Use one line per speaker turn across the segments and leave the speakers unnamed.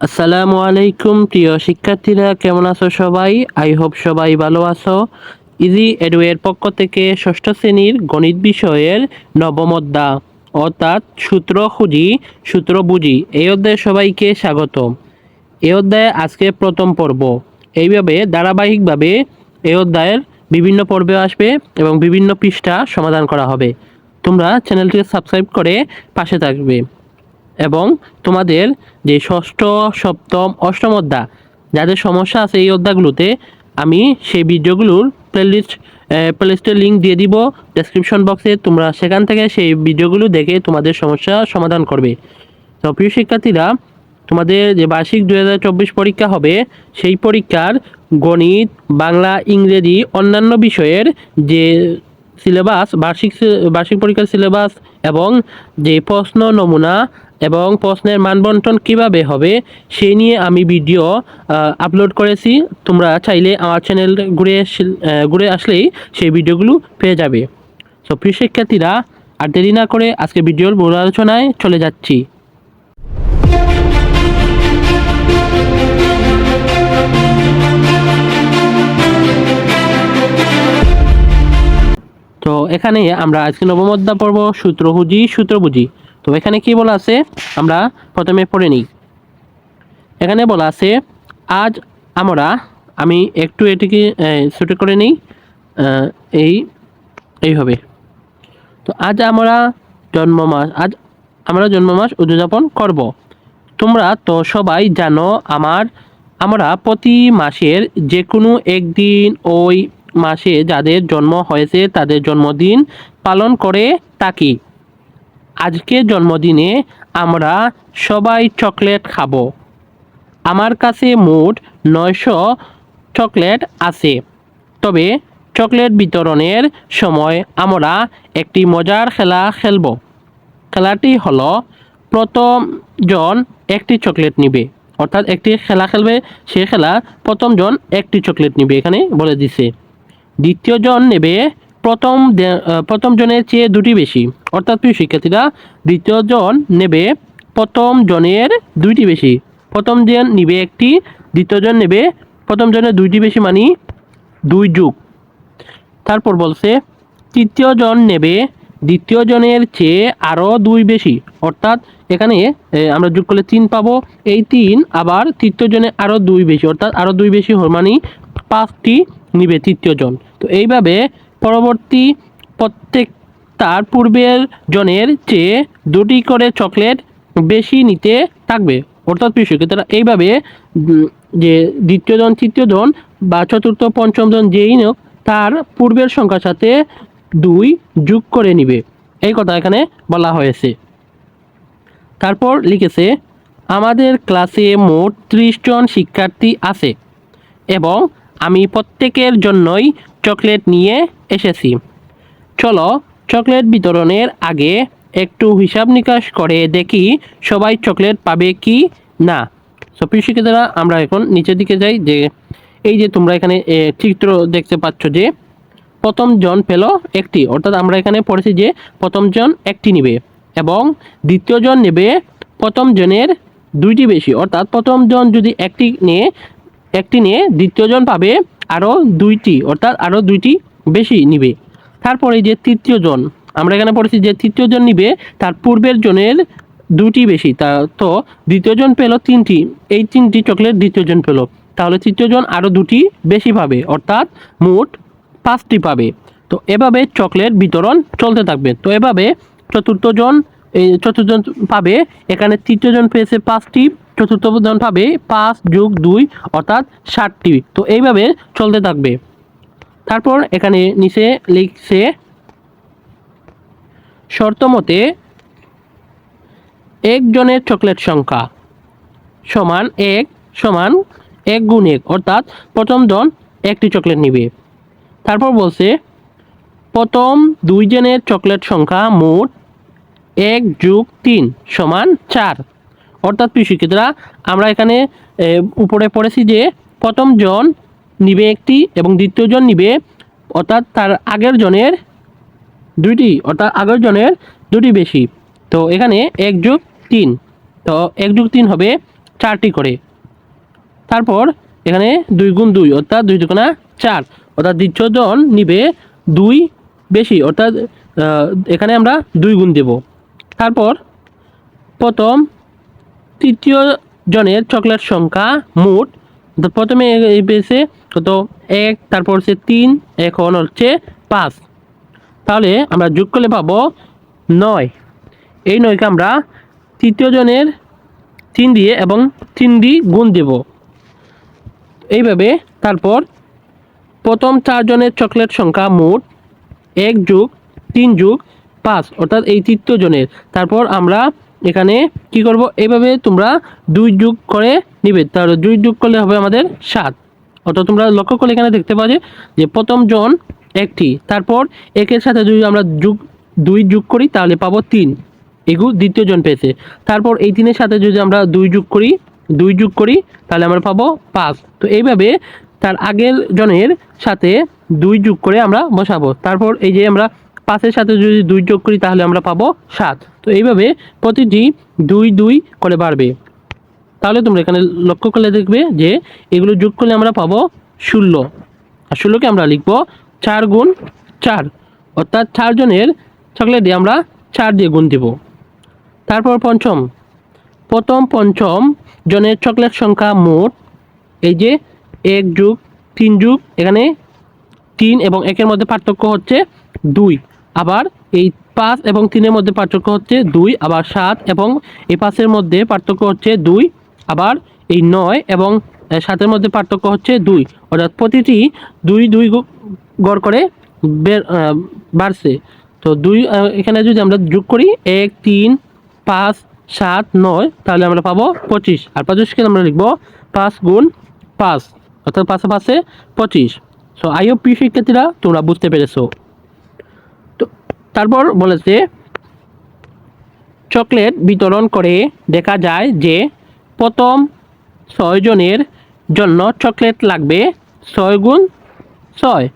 আসসালামু আলাইকুম, প্রিয় শিক্ষার্থীরা, কেমন আছো সবাই? আই হোপ সবাই ভালো আছো। ইজি এডুয়ের পক্ষ থেকে ষষ্ঠ শ্রেণির গণিত বিষয়ের নবম অধ্যায়, অর্থাৎ সূত্র খুঁজি, সূত্র বুঝি, এই অধ্যায়ে সবাইকে স্বাগত। এই অধ্যায়ে আজকে প্রথম পর্ব। এইভাবে ধারাবাহিকভাবে এই অধ্যায়ের বিভিন্ন পর্বে আসবে এবং বিভিন্ন পৃষ্ঠা সমাধান করা হবে। তোমরা চ্যানেলটিকে সাবস্ক্রাইব করে পাশে থাকবে। এবং তোমাদের যে ষষ্ঠ, সপ্তম, অষ্টম অধ্যা যাদের সমস্যা আছে এই অধ্যাগুলোতে আমি সেই ভিডিওগুলোর প্লেলিস্ট প্লেলিস্টের লিঙ্ক দিয়ে দিব। ডেসক্রিপশন বক্সে তোমরা সেখান থেকে সেই ভিডিওগুলো দেখে তোমাদের সমস্যা সমাধান করবে। তো প্রিয় শিক্ষার্থীরা, তোমাদের যে বার্ষিক দু হাজার চব্বিশ পরীক্ষা হবে, সেই পরীক্ষার গণিত, বাংলা, ইংরেজি, অন্যান্য বিষয়ের যে সিলেবাস বার্ষিক বার্ষিক পরীক্ষার সিলেবাস এবং যে প্রশ্ন নমুনা এবং প্রশ্নের মানবন্টন কীভাবে হবে, সেই নিয়ে আমি ভিডিও আপলোড করেছি। তোমরা চাইলে আমার চ্যানেল ঘুরে ঘুরে আসলেই সেই ভিডিওগুলো পেয়ে যাবে। তো প্রিয় শিক্ষার্থীরা, আর দেরি না করে আজকে ভিডিওর মূল আলোচনায় চলে যাচ্ছি। তো, এখানে আমরা আজকে নবম অধ্যায় পর্ব সূত্র বুঝি সূত্র বুঝি। তো এখানে কি বলা আছে? আমরা প্রথমে পড়ে নিই। এখানে বলা আছে, আজ আমরা আমি একটু এটিকে ছোটো করে নিই। এই এইভাবে তো আজ আমরা জন্ম মাস আজ আমরা জন্ম মাস উদযাপন করব। তোমরা তো সবাই জানো আমার, আমরা প্রতি মাসের যে কোনো একদিন ওই মাসে যাদের জন্ম হয়েছে, তাদের জন্মদিন পালন করে থাকি। আজকে জন্মদিনে আমরা সবাই চকলেট খাব। আমার কাছে মোট নয়শো চকলেট আছে। তবে চকলেট বিতরণের সময় আমরা একটি মজার খেলা খেলব। খেলাটি হলো প্রথম জন একটি চকলেট নিবে। অর্থাৎ একটি খেলা খেলবে, সে খেলা প্রথম জন একটি চকলেট নিবে, এখানে বলে দিছে। দ্বিতীয় জন নেবে প্রথম প্রথম জনের চেয়ে দুটি বেশি। অর্থাৎ প্রিয় শিক্ষার্থীরা, দ্বিতীয় জন নেবে, প্রথম জনের দুইটি বেশি। প্রথম জন নিবে একটি, দ্বিতীয় জন নেবে, প্রথম জনের দুইটি বেশি মানি দুই যুগ। তারপর বলছে, তৃতীয় জন নেবে, দ্বিতীয় জনের চেয়ে আরও দুই বেশি। অর্থাৎ এখানে আমরা যোগ করলে তিন পাবো। এই তিন আবার তৃতীয় জনে আরও দুই বেশি। অর্থাৎ আরও দুই বেশি মানে পাঁচটি নিবে তৃতীয় জন। তো এইভাবে পরবর্তী প্রত্যেক তার পূর্বের জনের চেয়ে দুটি করে চকলেট বেশি নিতে থাকবে। অর্থাৎ প্রিয় শিক্ষার্থীরা এইভাবে যে দ্বিতীয় জন, তৃতীয় জন বা চতুর্থ, পঞ্চম জন যেই হোক তার পূর্বের সংখ্যার সাথে দুই যোগ করে নিবে। এই কথা এখানে বলা হয়েছে। তারপর লিখেছে, আমাদের ক্লাসে মোট ত্রিশ জন শিক্ষার্থী আছে এবং আমি প্রত্যেকের জন্যই চকলেট নিয়ে এসেছি। চলো চকলেট বিতরণের আগে একটু হিসাব নিকাশ করে দেখি সবাই চকলেট পাবে কি না। সো শিক্ষিতারা আমরা এখন নিচের দিকে যাই যে এই যে তোমরা এখানে চিত্র দেখতে পাচ্ছ যে প্রথম জন পেল একটি। অর্থাৎ আমরা এখানে পড়েছি যে প্রথম জন একটি নিবে এবং দ্বিতীয় জন নেবে প্রথম জনের দুইটি বেশি। অর্থাৎ প্রথম জন যদি একটি নিয়ে একটি নিয়ে দ্বিতীয় জন পাবে আরও দুইটি, অর্থাৎ আরও দুইটি বেশি নিবে। তারপরে যে তৃতীয় জন, আমরা এখানে পড়েছি যে তৃতীয় জন নিবে, তার পূর্বের জনের দুটি বেশি, তা তো দ্বিতীয় জন পেল তিনটি, এই তিনটি চকলেট দ্বিতীয় জন পেল। তাহলে তৃতীয় জন আরও দুটি বেশি পাবে, অর্থাৎ মোট পাঁচটি পাবে। তো এভাবে চকলেট বিতরণ চলতে থাকবে। তো এভাবে চতুর্থ জন, এই চতুর্থ জন পাবে, এখানে তৃতীয় জন পেয়েছে পাঁচটি চতুর্থ জন পাবে পাঁচ যোগ দুই, অর্থাৎ ষাটটি। তো এইভাবে চলতে থাকবে। তারপর এখানে নিচে লিখছে, শর্ত মতে একজনের চকলেট সংখ্যা সমান এক সমান এক গুণ এক, অর্থাৎ প্রথম জন একটি চকলেট নিবে। তারপর বলছে, প্রথম দুইজনের চকলেট সংখ্যা মোট এক যোগ তিন সমান চার। অর্থাৎ প্রিয় শিক্ষিতরা আমরা এখানে উপরে পড়েছি যে প্রথম জন নিবে একটি এবং দ্বিতীয় জন নিবে, অর্থাৎ তার আগের জনের দুইটি, অর্থাৎ আগের জনের দুটি বেশি। তো এখানে এক যোগ তিন, তো এক যোগ তিন হবে চারটি করে। তারপর এখানে দুই গুণ দুই, অর্থাৎ দুই দুগুণা চার, অর্থাৎ দ্বিতীয় জন নিবে দুই বেশি, অর্থাৎ এখানে আমরা দুই গুণ দেব। তারপর প্রথম তৃতীয় জনের চকলেট সংখ্যা মোট প্রথমে এই পেয়েছে কত? এক, তারপর হচ্ছে তিন, এখন হচ্ছে পাঁচ। তাহলে আমরা যোগ করলে পাবো নয়। এই নয়কে আমরা তৃতীয় জনের তিন দিয়ে এবং তিন দিয়ে গুণ দেব। এইভাবে তারপর প্রথম চারজনের চকলেট সংখ্যা মোট এক যুগ তিন যুগ পাঁচ, অর্থাৎ এই তৃতীয় জনের। তারপর আমরা এখানে কি করব? এইভাবে তোমরা দুই যুগ করে নিবে। তাহলে দুই যুগ করলে হবে আমাদের সাত। অর্থাৎ তোমরা লক্ষ্য করলে এখানে দেখতে পাবে যে প্রথম জন একটি, তারপর একের সাথে যদি আমরা যুগ, দুই যুগ করি, তাহলে পাবো তিন। এগু দ্বিতীয় জন পেয়েছে। তারপর এই তিনের সাথে যদি আমরা দুই যুগ করি, দুই যুগ করি, তাহলে আমরা পাবো পাঁচ। তো এইভাবে তার আগের জনের সাথে দুই যোগ করে আমরা বসাবো। তারপর এই যে আমরা পাঁচের সাথে যদি দুই যোগ করি, তাহলে আমরা পাবো সাত। তো এইভাবে প্রতিটি দুই দুই করে বাড়বে। তাহলে তোমরা এখানে লক্ষ্য করলে দেখবে যে এগুলো যোগ করলে আমরা পাবো ষোলো। আর ষোলোকে আমরা লিখব চার গুণ চার। অর্থাৎ চারজনের চকলেট আমরা চার দিয়ে গুণ দেব। তারপর পঞ্চম। প্রথম পঞ্চম জনের চকলেট সংখ্যা মোট এই যে এক যুগ তিন যুগ, এখানে তিন এবং একের মধ্যে পার্থক্য হচ্ছে দুই। আবার এই পাঁচ এবং তিনের মধ্যে পার্থক্য হচ্ছে দুই, আবার সাত এবং এই পাঁচের মধ্যে পার্থক্য হচ্ছে দুই, আবার এই নয় এবং সাতের মধ্যে পার্থক্য হচ্ছে দুই। অর্থাৎ প্রতিটি দুই দুই গড় করে বাড়ছে। তো দুই এখানে যদি আমরা যোগ করি, এক, তিন, পাঁচ, সাত, নয়, তাহলে আমরা পাবো পঁচিশ। আর পঁচিশকে আমরা লিখব পাঁচ গুণ পাঁচ। অর্থাৎ পাশে পাশে পঁচিশ। সো আইও পি শিক্ষার্থীরা তোমরা বুঝতে পেরেছ। তারপর বলেছে, চকলেট বিতরণ করে দেখা যায় যে প্রথম ছয় জনের জন্য চকলেট লাগবে ছয় গুণ ছয়।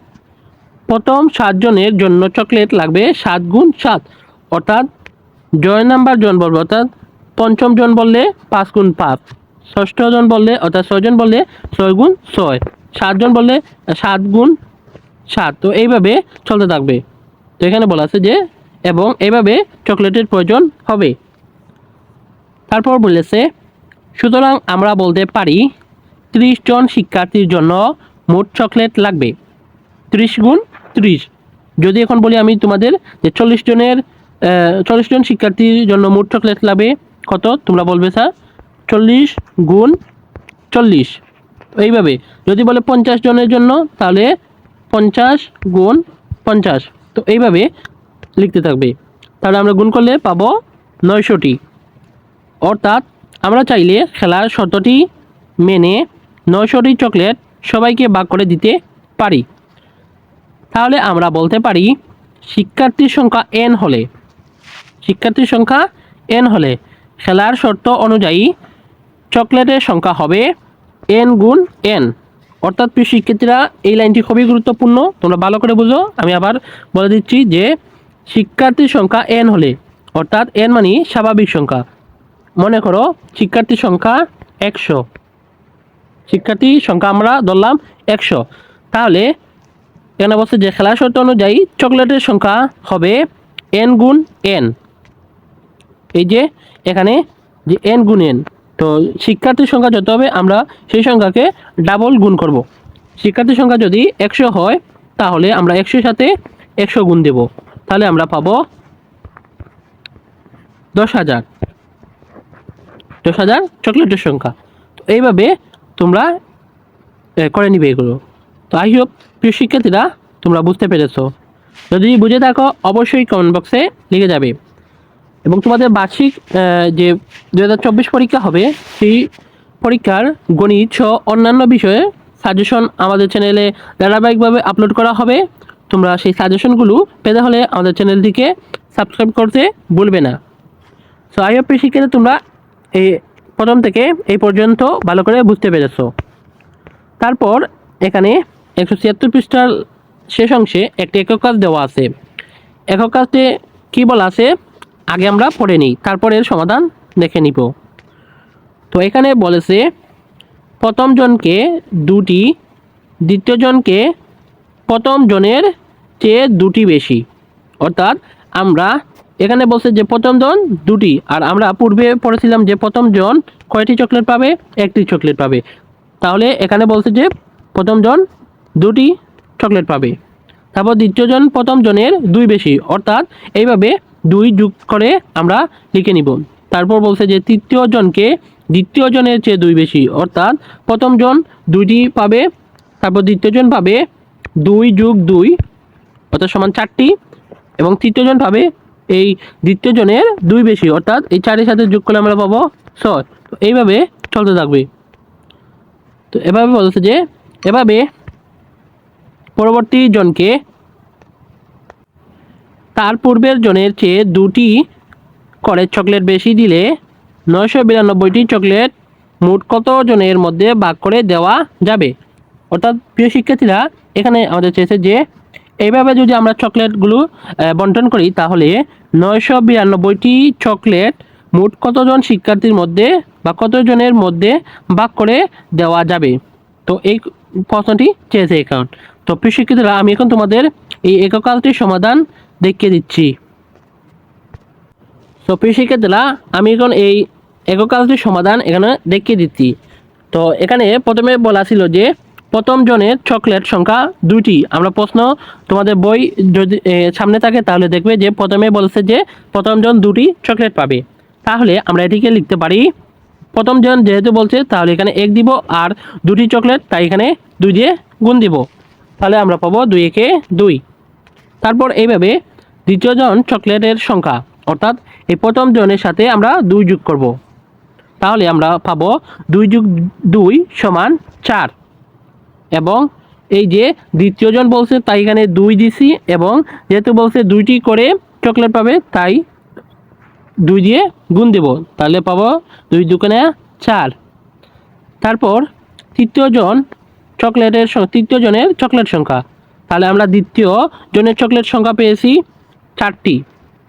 প্রথম সাতজনের জন্য চকলেট লাগবে সাত গুণ সাত। অর্থাৎ জয় নাম্বার জন বলবে, অর্থাৎ পঞ্চম জন বললে পাঁচ গুণ পাঁচ। ষষ্ঠ জন বললে, অর্থাৎ ছয়জন বললে ছয় গুণ ছয়। সাতজন বললে সাত গুণ সাত। তো এইভাবে চলতে থাকবে। তো এখানে বলা আছে যে, এবং এভাবে চকলেটের প্রয়োজন হবে। তারপর বলেছে, সুতরাং আমরা বলতে পারি, ত্রিশ জন শিক্ষার্থীর জন্য মোট চকলেট লাগবে। ত্রিশ গুণ ত্রিশ। যদি এখন বলি আমি তোমাদের যে চল্লিশ জনের চল্লিশ জন শিক্ষার্থীর জন্য মোট চকলেট লাগবে, কত তোমরা বলবে স্যার? চল্লিশ গুণ চল্লিশ। এইভাবে, যদি বলে পঞ্চাশ জনের জন্য, তাহলে পঞ্চাশ গুণ পঞ্চাশ। তো এইভাবে লিখতে থাকবে। তাহলে আমরা গুণ করলে পাবো নয়শোটি। অর্থাৎ আমরা চাইলে খেলার শর্তটি মেনে নয়শোটি চকলেট সবাইকে ভাগ করে দিতে পারি। তাহলে আমরা বলতে পারি শিক্ষার্থীর সংখ্যা এন হলে। শিক্ষার্থীর সংখ্যা এন হলে খেলার শর্ত অনুযায়ী চকলেটের সংখ্যা হবে এন গুণ এন অর্থাৎ প্রিয় শিক্ষার্থীরা, এই লাইনটি খুবই গুরুত্বপূর্ণ। তোমরা ভালো করে বুঝো। আমি আবার বলে দিচ্ছি যে শিক্ষার্থীর সংখ্যা এন হলে, অর্থাৎ এন মানে স্বাভাবিক সংখ্যা। মনে করো শিক্ষার্থীর সংখ্যা একশো। শিক্ষার্থীর সংখ্যা আমরা ধরলাম একশো। তাহলে এখানে বলছে যে খেলার শর্ত অনুযায়ী চকলেটের সংখ্যা হবে এন গুণ এন এই যে এখানে যে এন গুণ এন তো শিক্ষার্থীর সংখ্যা যত হবে, আমরা সেই সংখ্যাকে ডাবল গুণ করব। শিক্ষার্থীর সংখ্যা যদি একশো হয়, তাহলে আমরা একশোর সাথে একশো গুণ দেব। তাহলে আমরা পাবো দশ হাজার। দশ হাজার চকলেটের সংখ্যা। তো এইভাবে তোমরা করে নিবে এগুলো। তো আই হোপ প্রিয় শিক্ষার্থীরা তোমরা বুঝতে পেরেছ। যদি বুঝে থাকো, অবশ্যই কমেন্ট বক্সে লিখে যাবে। এবং তোমাদের বার্ষিক যে দু হাজার চব্বিশ পরীক্ষা হবে, সেই পরীক্ষার গণিত সহ অন্যান্য বিষয়ে সাজেশন আমাদের চ্যানেলে ধারাবাহিকভাবে আপলোড করা হবে। তোমরা সেই সাজেশনগুলো পেতে হলে আমাদের চ্যানেলটিকে সাবস্ক্রাইব করতে ভুলবে না। সো আই হোপ শিক্ষার্থী তোমরা এই প্রথম থেকে এই পর্যন্ত ভালো করে বুঝতে পেরেছ। তারপর এখানে একশো ছিয়াত্তর পৃষ্ঠার শেষ অংশে একটি একক কাজ দেওয়া আছে। একক কাজটি কী বলা আছে? আগে আমরা পড়ে নিই, তারপর এর সমাধান দেখে নিব। তো এখানে বলেছে, প্রথম জনকে দুটি, দ্বিতীয় জনকে প্রথম জনের চেয়ে দুটি বেশি। অর্থাৎ আমরা এখানে বলছে যে প্রথম জন দুটি, আর আমরা পূর্বে পড়েছিলাম যে প্রথম জন কয়টি চকলেট পাবে? একটি চকলেট পাবে। তাহলে এখানে বলছে যে প্রথম জন দুটি চকলেট পাবে। তারপর দ্বিতীয় জন প্রথম জনের দুই বেশি। অর্থাৎ এইভাবে দুই যোগ করে আমরা লিখে নিব। তারপর বলছে যে তৃতীয় জনকে দ্বিতীয় জনের চেয়ে দুই বেশি, অর্থাৎ প্রথম জন দুইটি পাবে, তারপর দ্বিতীয় জন পাবে দুই যোগ দুই, অর্থাৎ সমান চারটি, এবং তৃতীয় জন পাবে এই দ্বিতীয় জনের দুই বেশি, অর্থাৎ এই চারের সাথে যোগ করলে আমরা পাবো ছয়। তো এইভাবে চলতে থাকবে। তো এভাবে বলছে যে এভাবে পরবর্তী জনকে তার পূর্বের জনের চেয়ে দুটি করে চকলেট বেশি দিলে নয়শো বিরানব্বইটি চকলেট মোট কত জনের মধ্যে ভাগ করে দেওয়া যাবে? অর্থাৎ প্রিয় শিক্ষার্থীরা, এখানে আমাদের চেয়েছে যে, এইভাবে যদি আমরা চকলেটগুলো বন্টন করি, তাহলে নয়শো বিরানব্বইটি চকলেট মোট কতজন শিক্ষার্থীর মধ্যে বা কতজনের মধ্যে ভাগ করে দেওয়া যাবে? তো এই প্রশ্নটি চেয়েছে এখন। তো প্রিয় শিক্ষার্থীরা, আমি এখন তোমাদের এই এককালটির সমাধান দেখিয়ে দিচ্ছি। তো প্রিয় শিক্ষার্থীরা, আমি এখন এই এককালটির সমাধান এখানে দেখিয়ে দিচ্ছি। তো, এখানে প্রথমে বলা ছিল যে, প্রথম জনের চকলেট সংখ্যা দুইটি। আমরা প্রশ্ন তোমাদের বই যদি সামনে থাকে, তাহলে দেখবে যে প্রথমে বলছে যে, প্রথম জন দুটি চকলেট পাবে। তাহলে আমরা এটিকে লিখতে পারি, প্রথম জন যেহেতু বলছে, তাহলে এখানে এক দিব, আর দুটি চকলেট তাই এখানে দুই দিয়ে গুণ দিব। তাহলে আমরা পাবো দুই একে দুই। তারপর এইভাবে দ্বিতীয় জন চকলেটের সংখ্যা। অর্থাৎ এই প্রথম জনের সাথে আমরা দুই যোগ করব। তাহলে আমরা পাবো দুই যোগ দুই সমান চার। এবং এই যে দ্বিতীয় জন বলছে, তাই এখানে দুই দিছি এবং যেহেতু বলছে দুইটি করে চকলেট পাবে, তাই দুই দিয়ে গুণ দেব। তাহলে পাবো দুই দুকানে চার। তারপর তৃতীয় জন চকলেটের তৃতীয় জনের চকলেট সংখ্যা। তাহলে আমরা দ্বিতীয় জনের চকলেট সংখ্যা পেয়েছি চারটি।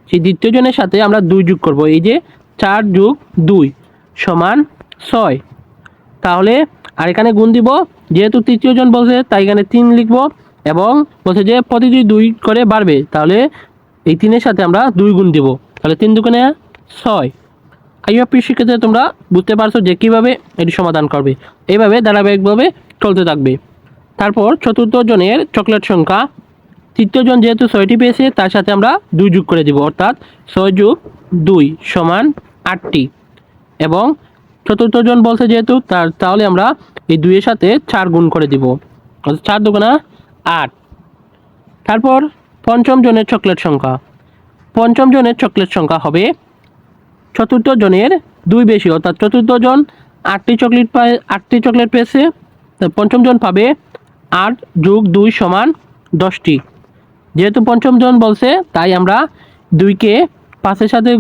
সেই দ্বিতীয় জনের সাথে আমরা দুই যোগ করব। এই যে চার যোগ দুই সমান ছয়। তাহলে আর এখানে গুণ দিব, যেহেতু তৃতীয় জন বলছে, তাই এখানে তিন লিখব এবং বলছে যে প্রতিটি দুই করে বাড়বে। তাহলে এই তিনের সাথে আমরা দুই গুণ দিব। তাহলে তিন দুগুণে ছয়। আইয়া প্রিয় শিক্ষার্থীরা, তোমরা বুঝতে পারছ যে কীভাবে এটি সমাধান করবে। এইভাবে ধারাবাহিকভাবে চলতে থাকবে। তারপর চতুর্থ জনের চকলেট সংখ্যা তৃতীয় জন যেহেতু ছয়টি পেয়েছে, তার সাথে আমরা দুই যোগ করে দিব, অর্থাৎ ছয় যোগ দুই সমান আটটি। এবং চতুর্থ জন বলছে যেহেতু, তার তাহলে আমরা এই দুইয়ের সাথে চার গুণ করে দিব। চার দুগুণা আট। তারপর পঞ্চম জনের চকলেট সংখ্যা। পঞ্চম জনের চকলেট সংখ্যা হবে চতুর্থ জনের দুই বেশি, অর্থাৎ চতুর্থ জন আটটি চকলেট পায়, আটটি চকলেট পেয়েছে পঞ্চম জন পাবে আট যোগ দুই সমান দশটি। যেহেতু পঞ্চম জন বলছে, তাই আমরা দুইকে পাঁচের সাথে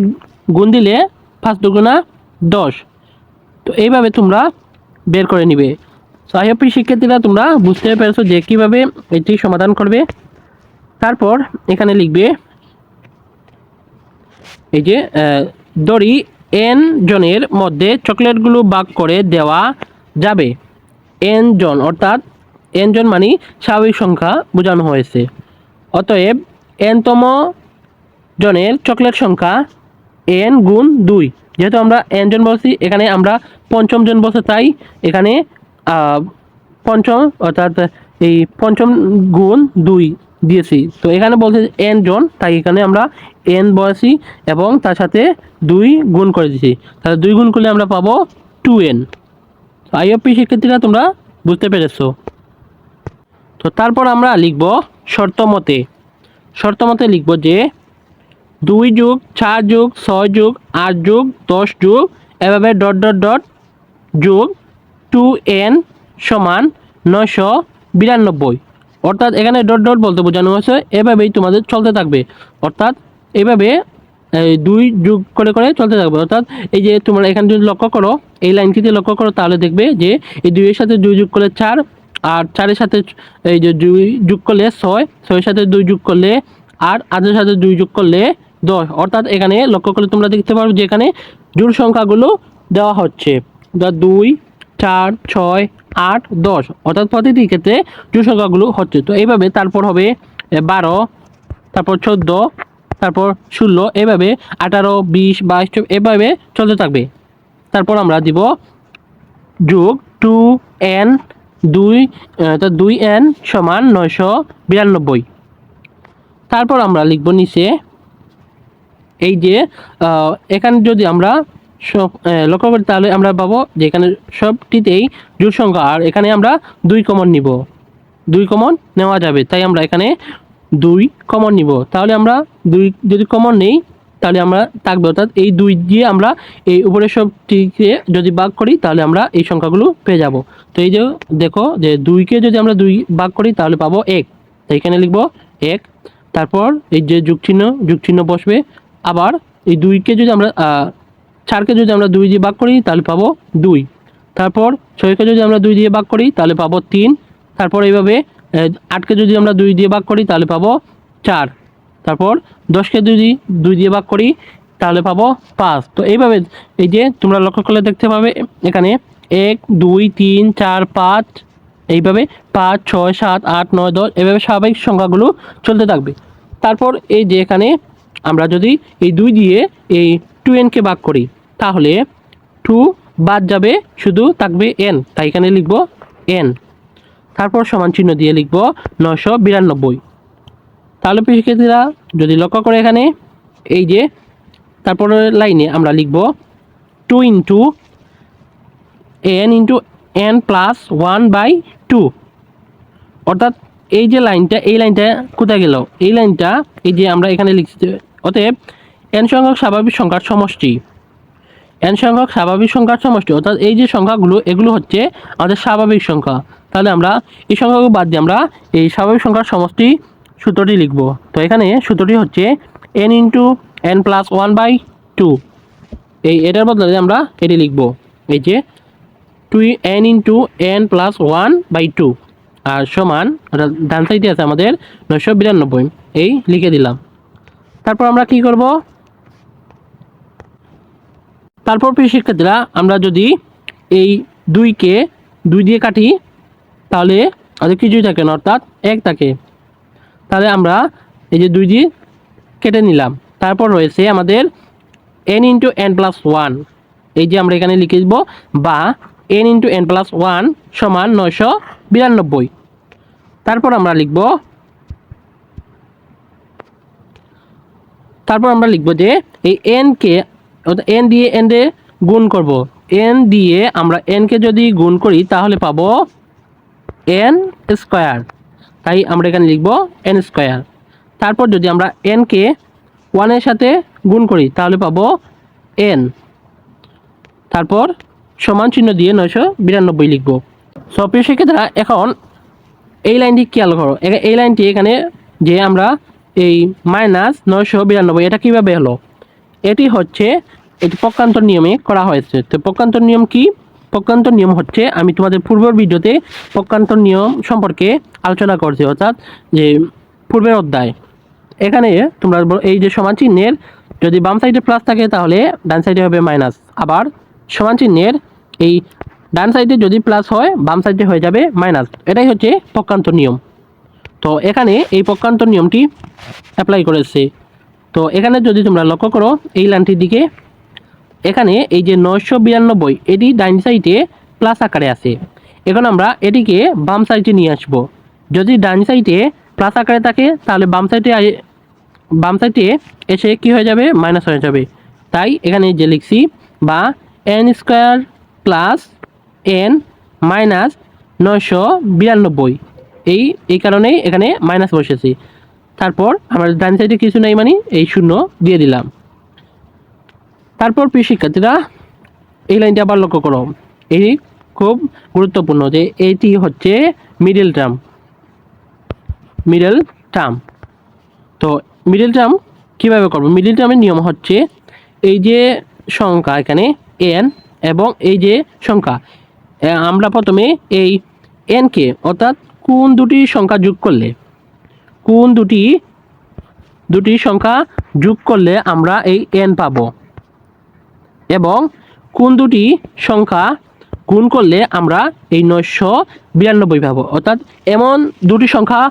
গুণ দিলে পাঁচ দুগুণা দশ। তো এইভাবে তোমরা বের করে নিবে। সাহেবী শিক্ষার্থীরা তোমরা বুঝতে পেরেছ যে কীভাবে এটি সমাধান করবে। তারপর এখানে লিখবে, এই যে দড়ি এন জনের মধ্যে চকলেটগুলো ভাগ করে দেওয়া যাবে। এন জন, অর্থাৎ এন জন মানে স্বাভাবিক সংখ্যা বোঝানো হয়েছে। অতএব এনতম জনের চকলেট সংখ্যা এন গুণ দুই। যেহেতু আমরা এন জন বলছি, এখানে আমরা পঞ্চম জন বসে তাই এখানে পঞ্চম, অর্থাৎ এই পঞ্চম গুণ দুই দিয়েছি। তো এখানে বলছে এন জন, তাই এখানে আমরা এন বসি এবং তার সাথে দুই গুণ করে দিয়েছি। তাহলে দুই গুণ করলে আমরা পাবো টু এন আইএপি শিক্ষার্থীরা, তোমরা বুঝতে পেরেছ। তো তারপর আমরা লিখব শর্ত মতে শর্ত মতে লিখব যে দুই যুগ চার যুগ ছয় যুগ আট যুগ দশ যুগ এভাবে ডট ডট ডট যুগ টু এন সমান নশো বিরানব্বই। অর্থাৎ এখানে ডট ডট বলতে বোঝানো হয়েছে, এভাবেই তোমাদের চলতে থাকবে। অর্থাৎ এভাবে দুই যুগ করে করে চলতে থাকবে। অর্থাৎ এই যে তোমরা এখানে যদি লক্ষ্য করো, এই লাইনটিতে লক্ষ্য করো, তাহলে দেখবে যে এই দুইয়ের সাথে দুই যুগ করলে চার আর চারের সাথে এই যে দুই যোগ করলে ছয়, ছয়ের সাথে দুই যোগ করলে আট, আটের সাথে দুই যোগ করলে দশ। অর্থাৎ এখানে লক্ষ্য করলে তোমরা দেখতে পারো যে এখানে জোড় সংখ্যাগুলো দেওয়া হচ্ছে। যা দুই, চার, ছয়, আট, দশ। অর্থাৎ প্রতিটি ক্ষেত্রে জোড় সংখ্যাগুলো হচ্ছে। তো এইভাবে তারপর হবে বারো, তারপর চোদ্দ, তারপর ষোলো এভাবে আঠারো, বিশ, বাইশ এভাবে চলতে থাকবে। তারপর আমরা দিব যোগ টু এন দুই তো দুই এন সমান নয়শো বিরানব্বই। তারপর আমরা লিখব নিচে, এই যে এখানে যদি আমরা লক্ষ্য করি, তাহলে আমরা পাবো যে এখানে সবটিতেই জোড় সংখ্যা, আর এখানে আমরা দুই কমন নিব। দুই কমন নেওয়া যাবে, তাই আমরা এখানে দুই কমন নিব। তাহলে আমরা দুই, যদি কমন নেই তাহলে আমরা থাকবে অর্থাৎ এই দুই দিয়ে আমরা এই উপরের সবটিকে যদি ভাগ করি, তাহলে আমরা এই সংখ্যাগুলো পেয়ে যাব। তো এই যে দেখো যে দুইকে যদি আমরা দুই ভাগ করি, তাহলে পাবো এক। তো এখানে লিখব এক। তারপর এই যে যুগ চিহ্ন যুগ চিহ্ন বসবে। আবার এই দুইকে যদি আমরা চারকে যদি আমরা দুই দিয়ে ভাগ করি, তাহলে পাবো দুই। তারপর ছয়কে যদি আমরা দুই দিয়ে ভাগ করি, তাহলে পাবো তিন। তারপর এইভাবে আটকে যদি আমরা দুই দিয়ে ভাগ করি, তাহলে পাবো চার। তারপর দশকে যদি দুই দিয়ে ভাগ করি, তাহলে পাবো পাঁচ। তো এইভাবে এই যে তোমরা লক্ষ্য করলে দেখতে পাবে, এখানে এক, দুই, তিন, চার, পাঁচ, এইভাবে পাঁচ, ছয়, সাত, আট, নয়, দশ এভাবে স্বাভাবিক সংখ্যাগুলো চলতে থাকবে। তারপর এই যে এখানে আমরা যদি এই দুই দিয়ে এই টু এনকে ভাগ করি, তাহলে টু বাদ যাবে, শুধু থাকবে এন তাই এখানে লিখব এন তারপর সমান চিহ্ন দিয়ে লিখব নশো বিরানব্বই। তাহলে শিক্ষার্থীরা যদি লক্ষ্য করে এখানে, এই যে তারপরের লাইনে আমরা লিখব two into n into n plus one by two অর্থাৎ এই যে লাইনটা, এই লাইনটা কোথায় গেল? এই লাইনটা, এই যে আমরা এখানে লিখছি অতএব এন সংখ্যক স্বাভাবিক সংখ্যার সমষ্টি। এন সংখ্যক স্বাভাবিক সংখ্যার সমষ্টি, অর্থাৎ এই যে সংখ্যাগুলো, এগুলো হচ্ছে আমাদের স্বাভাবিক সংখ্যা। তাহলে আমরা এই সংখ্যাগুলো বাদ দিয়ে আমরা এই স্বাভাবিক সংখ্যার সমষ্টি সূত্রটি লিখব। তো এখানে সূত্রটি হচ্ছে n into n plus one by two এই এটার বদলে আমরা এটি লিখব, এই যে two n into n plus one by two আর সমান ডান সাইডে আছে আমাদের নয়শো বিরানব্বই, এই লিখে দিলাম। তারপর আমরা কি করব? তারপর প্রিয় শিক্ষার্থীরা, আমরা যদি এই দুইকে দুই দিয়ে কাটি, তাহলে আমাদের কিছুই থাকে না, অর্থাৎ এক থাকে। আমরা এই যে দুই দিয়ে কেটে নিলাম। তারপর রয়েছে আমাদের n into n plus one এই যে আমরা এখানে লিখে দিব বা n into n plus one সমান নয়শো বিরানব্বই। তারপর আমরা লিখব, তারপর আমরা লিখব যে এই এনকে এন দিয়ে এন দিয়ে গুণ করব। এন দিয়ে আমরা এনকে যদি গুণ করি তাহলে পাবো এন স্কোয়ার তাই আমরা এখানে লিখব এন স্কোয়ার। তারপর যদি আমরা এনকে ওয়ানের সাথে গুণ করি, তাহলে পাবো এন তারপর সমান চিহ্ন দিয়ে নয়শো বিরানব্বই লিখব। সব প্রিয় শিক্ষার্থীরা, এখন এই লাইনটি খেয়াল করো। এই লাইনটি এখানে যে আমরা এই মাইনাস নয়শো বিরানব্বই, এটা কীভাবে হলো? এটি হচ্ছে, এটি পক্ষান্তর নিয়মে করা হয়েছে। তো পক্ষান্তর নিয়ম কি? পক্ষান্তর নিয়ম হচ্ছে, আমি তোমাদের পূর্বের ভিডিওতে পক্ষান্তর নিয়ম সম্পর্কে আলোচনা করছি, অর্থাৎ যে পূর্বের অধ্যায়। এখানে তোমরা এই যে সমান চিহ্নের, যদি বাম সাইডে প্লাস থাকে তাহলে ডান সাইডে হবে মাইনাস আবার সমান চিহ্নের, এই ডান সাইডে যদি প্লাস হয়, বাম সাইডে হয়ে যাবে মাইনাস এটাই হচ্ছে পক্ষান্তর নিয়ম। তো এখানে এই পক্ষান্তর নিয়মটি অ্যাপ্লাই করেছে। তো এখানে যদি তোমরা লক্ষ্য করো, এই লাইনটির দিকে এখানে এই যে নয়শো বিরানব্বই, এটি ডাইন সাইডে প্লাস আকারে আছে। এখন আমরা এটিকে বাম সাইডে নিয়ে আসব। যদি ডান সাইডে প্লাস আকারে থাকে, তাহলে বাম সাইডে বাম সাইডে এসে কি হয়ে যাবে? মাইনাস হয়ে যাবে। তাই এখানে যে লিখছি, বা n square plus n minus নয়শো বিরানব্বই। এই এই কারণেই এখানে মাইনাস বসেছি। তারপর আমার ডান সাইডে কিছু নেই মানে এই শূন্য দিয়ে দিলাম। তারপর প্রিয় শিক্ষার্থীরা, এই লাইনটি আবার লক্ষ্য করো। এই খুব গুরুত্বপূর্ণ যে এইটি হচ্ছে মিডল টার্ম মিডল টার্ম তো মিডল টার্ম কীভাবে করব? মিডল টার্মের নিয়ম হচ্ছে এই যে সংখ্যা এখানে এন এবং এই যে সংখ্যা। আমরা প্রথমে এই এনকে অর্থাৎ কোন দুটি সংখ্যা যোগ করলে, কোন দুটি দুটি সংখ্যা যোগ করলে আমরা এই এন পাবো। এবং কোন দুটি সংখ্যা গুণ করলে আমরা এই নয়শো বিরানব্বই পাবো? অর্থাৎ এমন দুটি সংখ্যা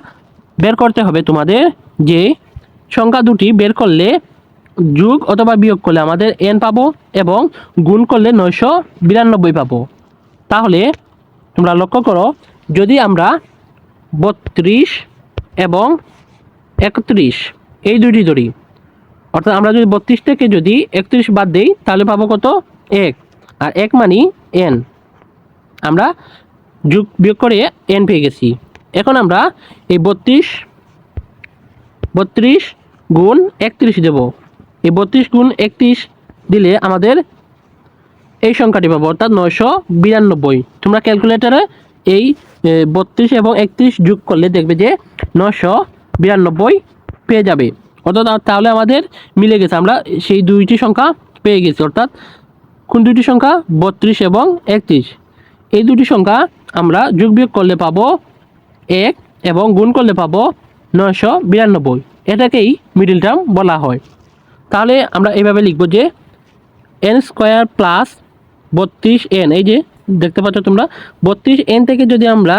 বের করতে হবে তোমাদের যে সংখ্যা দুটি বের করলে যোগ অথবা বিয়োগ করলে আমাদের এন পাবো এবং গুণ করলে নয়শো বিরানব্বই পাবো। তাহলে তোমরা লক্ষ্য করো, যদি আমরা বত্রিশ এবং একত্রিশ এই দুটি ধরি অর্থাৎ আমরা যদি বত্রিশ থেকে যদি একত্রিশ বাদ দিই, তাহলে পাবো কত? এক। আর এক মানি এন আমরা যোগ বিয়োগ করে এন পেয়ে গেছি। এখন আমরা এই বত্রিশ বত্রিশ গুণ একত্রিশ দেব। এই বত্রিশ গুণ একত্রিশ দিলে আমাদের এই সংখ্যাটি পাবো, অর্থাৎ নয়শো বিরানব্বই। তোমরা ক্যালকুলেটারে এই বত্রিশ এবং একত্রিশ যোগ করলে দেখবে যে নশো বিরানব্বই পেয়ে যাবে। অর্থাৎ তাহলে আমাদের মিলে গেছে, আমরা সেই দুইটি সংখ্যা পেয়ে গেছি, অর্থাৎ কোন দুইটি সংখ্যা? বত্রিশ এবং একত্রিশ। এই দুটি সংখ্যা আমরা যোগ বিয়োগ করলে পাবো এক এবং গুণ করলে পাবো নয়শো বিরানব্বই। এটাকেই মিডিল টার্ম বলা হয়। তাহলে আমরা এইভাবে লিখব যে এন স্কোয়ার প্লাস বত্রিশ এন এই যে দেখতে পাচ্ছ তোমরা, বত্রিশ এন থেকে যদি আমরা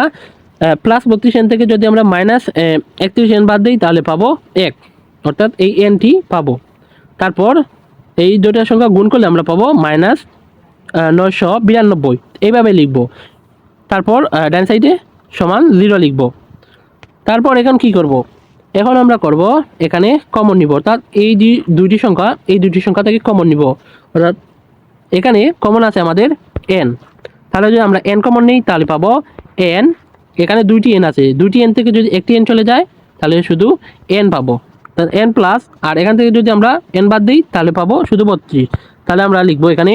প্লাস বত্রিশ এন থেকে যদি আমরা মাইনাস একত্রিশ এন বাদ দিই, তাহলে পাবো এক। অর্থাৎ এই এনটি পাবো। তারপর এই দুটার সংখ্যা গুণ করলে আমরা পাবো মাইনাস নয়শো বিরানব্বই। এইভাবে লিখব। তারপর ডান সাইডে সমান জিরো লিখব। তারপর এখন কি করব? এখন আমরা করব এখানে কমন নিব। অর্থাৎ এই দুইটি সংখ্যা, এই দুইটি সংখ্যা থেকে কমন নিব। অর্থাৎ এখানে কমন আছে আমাদের এন তাহলে যদি আমরা এন কমন নিই, তাহলে পাবো এন এখানে দুইটি এন আছে। দুইটি এন থেকে যদি একটি এন চলে যায়, তাহলে শুধু এন পাবো। এন প্লাস আর এখান থেকে যদি আমরা এন বাদ দিই, তাহলে পাবো শুধু বত্রিশ। তাহলে আমরা লিখব এখানে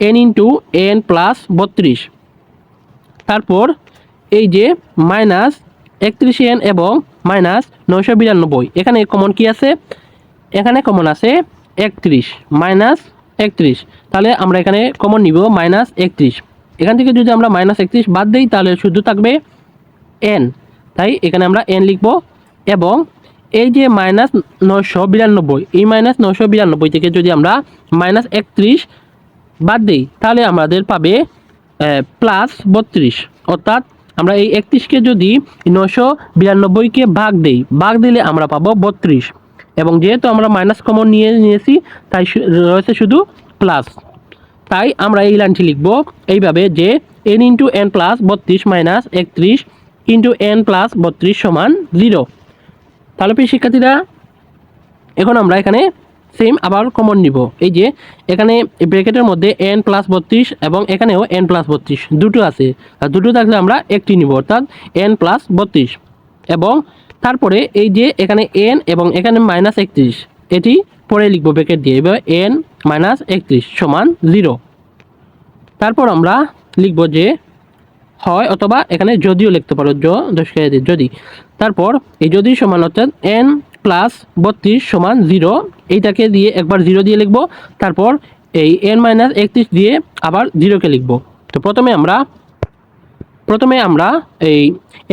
এন ইন্টু এন প্লাস বত্রিশ। তারপর এই যে মাইনাস একত্রিশ এন এবং মাইনাস নয়শো বিরানব্বই, এখানে কমন কি আছে? এখানে কমন আছে একত্রিশ মাইনাস একত্রিশ। তাহলে আমরা এখানে কমন নিব মাইনাস একত্রিশ। এখান থেকে যদি আমরা মাইনাস একত্রিশ বাদ দিই, তাহলে শুধু থাকবে এন তাই এখানে আমরা এন লিখব এবং এই যে মাইনাস নশো বিরানব্বই, এই মাইনাস নশো বিরানব্বই থেকে যদি আমরা মাইনাস একত্রিশ বাদ দিই, তাহলে আমাদের পাবে প্লাস বত্রিশ। অর্থাৎ আমরা এই একত্রিশকে যদি নশো বিরানব্বইকে ভাগ দেই, ভাগ দিলে আমরা পাবো বত্রিশ। এবং যেহেতু আমরা মাইনাস কমন নিয়ে নিয়েছি, তাই রয়েছে শুধু প্লাস তাই আমরা এই লাইনটি লিখব এইভাবে যে এন ইন্টু এন প্লাস বত্রিশ মাইনাস একত্রিশ ইন্টু এন প্লাস বত্রিশ সমান জিরো তাহলে প্রিয় শিক্ষার্থীরা, এখন আমরা এখানে সেম আবার কমন নিব। এই যে, এখানে ব্র্যাকেটের মধ্যে এন প্লাস বত্রিশ এবং এখানেও এন প্লাস বত্রিশ দুটো আছে। আর দুটো থাকলে আমরা একটি নিব, অর্থাৎ এন প্লাস বত্রিশ। এবং তারপরে এই যে, এখানে এন এবং এখানে মাইনাস একত্রিশ, এটি পরে লিখব ব্র্যাকেট দিয়ে। এবার এন মাইনাস একত্রিশ সমান জিরো তারপর আমরা লিখব যে হয় অথবা এখানে যদিও লিখতে পারো য দশকারী যদি। তারপর এই যদি সমান অর্থাৎ এন প্লাস বত্রিশ সমান জিরো এইটাকে দিয়ে একবার জিরো দিয়ে লিখব। তারপর এই এন মাইনাস একত্রিশ দিয়ে আবার জিরোকে লিখব। তো প্রথমে আমরা প্রথমে আমরা এই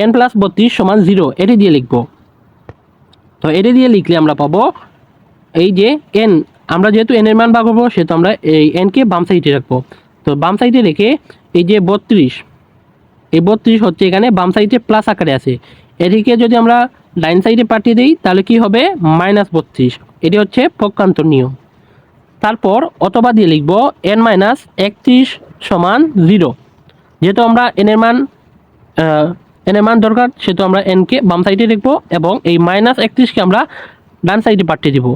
এন প্লাস বত্রিশ সমান জিরো এটি দিয়ে লিখব। তো এটি দিয়ে লিখলে আমরা পাবো এই যে এন আমরা যেহেতু এন এর মান বার করব, সেহেতু আমরা এই এনকে বাম সাইডে রাখব। তো বাম সাইডে রেখে এই যে বত্রিশ এই বত্রিশ হচ্ছে এখানে, বাম সাইডে প্লাস আকারে আছে। এদিকে যদি আমরা ডাইন সাইডে পাঠিয়ে দিই, তাহলে কি হবে? মাইনাস বত্রিশ। এটি হচ্ছে পক্ষান্তর নিয়ম। তারপর অথবা দিয়ে লিখব এন মাইনাস একত্রিশ সমান জিরো যেহেতু আমরা এন এর মান এন এর মান দরকার, সেহেতু আমরা এনকে বাম সাইডে লিখব এবং এই মাইনাস একত্রিশকে আমরা ডান সাইডে পাঠিয়ে দিব।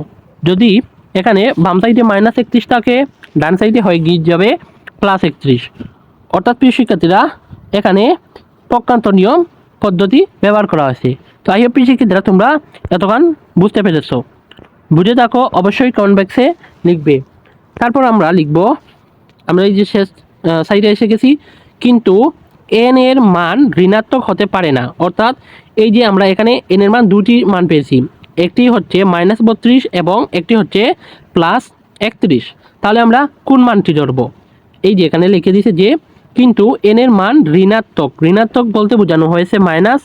যদি এখানে বাম সাইডে মাইনাস একত্রিশ থাকে, ডান সাইডে হয়ে গিয়ে যাবে প্লাস একত্রিশ। অর্থাৎ প্রিয় শিক্ষার্থীরা এখানে পক্ষান্তর নিয়ম পদ্ধতি ব্যবহার করা হয়েছে। তো আই প্রিয় শিক্ষার্থীরা তোমরা এতক্ষণ বুঝতে পেরেছ। বুঝে থাকো, অবশ্যই কমেন্ট বক্সে লিখবে। তারপর আমরা লিখব, আমরা এই যে শেষ সাইডে এসে গেছি। কিন্তু এন এর মান ঋণাত্মক হতে পারে না। অর্থাৎ এই যে আমরা এখানে এন এর মান দুটি মান পেয়েছি। একটি হচ্ছে মাইনাস বত্রিশ এবং একটি হচ্ছে প্লাস একত্রিশ। তাহলে আমরা কোন মানটি ধরবো? এই যে এখানে লিখে দিয়েছে যে কিন্তু এন এর মান ঋণাত্মক। ঋণাত্মক বলতে বোঝানো হয়েছে মাইনাস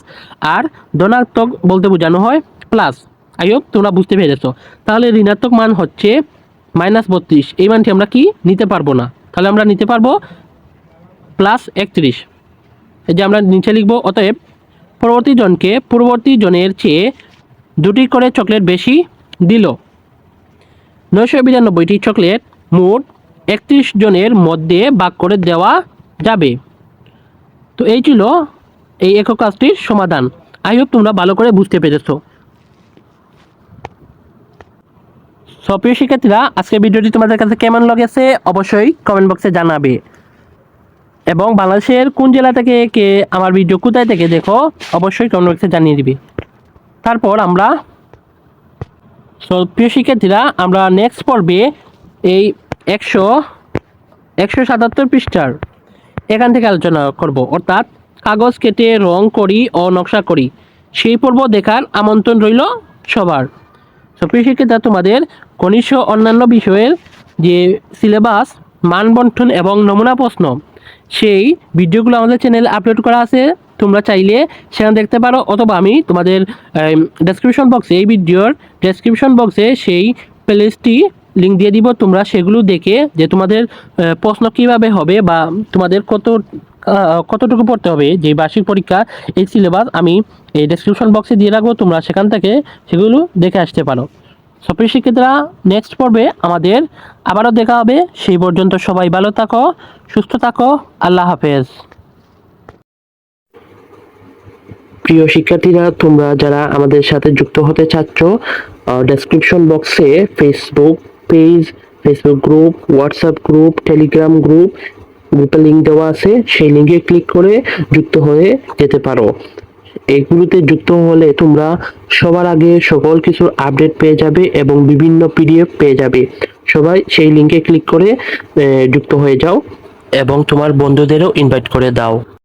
আর ধনাত্মক বলতে বোঝানো হয় প্লাস আই হোপ তোমরা বুঝতে পেরেছ। তাহলে ঋণাত্মক মান হচ্ছে মাইনাস বত্রিশ। এই মানটি আমরা কি নিতে পারব না? তাহলে আমরা নিতে পারব প্লাস একত্রিশ। এই যে আমরা নিচে লিখব, অতএব পরবর্তী জনকে পূর্ববর্তী জনের চেয়ে দুটি করে চকলেট বেশি দিল। নয়শো বিরানব্বইটি চকলেট মোট একত্রিশ জনের মধ্যে ভাগ করে দেওয়া যাবে। তো এই ছিল এই একক কাজটির সমাধান। আই হোপ তোমরা ভালো করে বুঝতে পেরেছ। সো প্রিয় শিক্ষার্থীরা, আজকের ভিডিওটি তোমাদের কাছে কেমন লেগেছে অবশ্যই কমেন্ট বক্সে জানাবে। এবং বাংলাদেশের কোন জেলা থেকে কে আমার ভিডিও কোথায় থেকে দেখো, অবশ্যই কমেন্ট বক্সে জানিয়ে দিবে। তারপর আমরা সো প্রিয় শিক্ষার্থীরা, আমরা নেক্সট পর্বে এই একশো একশো সাতাত্তর পৃষ্ঠার এখান থেকে আলোচনা করব। অর্থাৎ কাগজ কেটে, রং করি ও নকশা করি। সেই পর্ব দেখার আমন্ত্রণ রইল সবার। তো শিক্ষিতা তোমাদের ঘনিষ্ঠ অন্যান্য বিষয়ের যে সিলেবাস মান বন্টন এবং নমুনা প্রশ্ন, সেই ভিডিওগুলো আমাদের চ্যানেলে আপলোড করা আছে। তোমরা চাইলে সেখানে দেখতে পারো অথবা আমি তোমাদের ডেসক্রিপশন বক্সে এই ভিডিওর ডেসক্রিপশন বক্সে সেই প্লেলিস্টটি লিঙ্ক দিয়ে দিব, তোমরা সেগুলো দেখে যে তোমাদের প্রশ্ন কীভাবে হবে বা তোমাদের কত কতটুকু পড়তে হবে, যে বার্ষিক পরীক্ষা, এই সিলেবাস আমি এই ডেসক্রিপশন বক্সে দিয়ে রাখব, তোমরা সেখান থেকে সেগুলো দেখে আসতে পারো। সপ্রিয় শিক্ষিতরা নেক্সট পর্বে আমাদের আবারও দেখা হবে, সেই পর্যন্ত সবাই ভালো থাকো, সুস্থ থাকো, আল্লাহ হাফেজ। প্রিয় শিক্ষার্থীরা, তোমরা যারা আমাদের সাথে যুক্ত হতে চাচ্ছ ডেসক্রিপশন বক্সে Facebook page Facebook group WhatsApp group Telegram group গ্রুপের লিঙ্ক দেওয়া আছে। সেই লিঙ্কে ক্লিক করে যুক্ত হয়ে যেতে পারো। এইগুলোতে যুক্ত হলে তোমরা সবার আগে সকল কিছুর আপডেট পেয়ে যাবে এবং বিভিন্ন পিডিএফ পেয়ে যাবে। সবাই সেই লিঙ্কে ক্লিক করে যুক্ত হয়ে যাও এবং তোমার বন্ধুদেরও ইনভাইট করে দাও।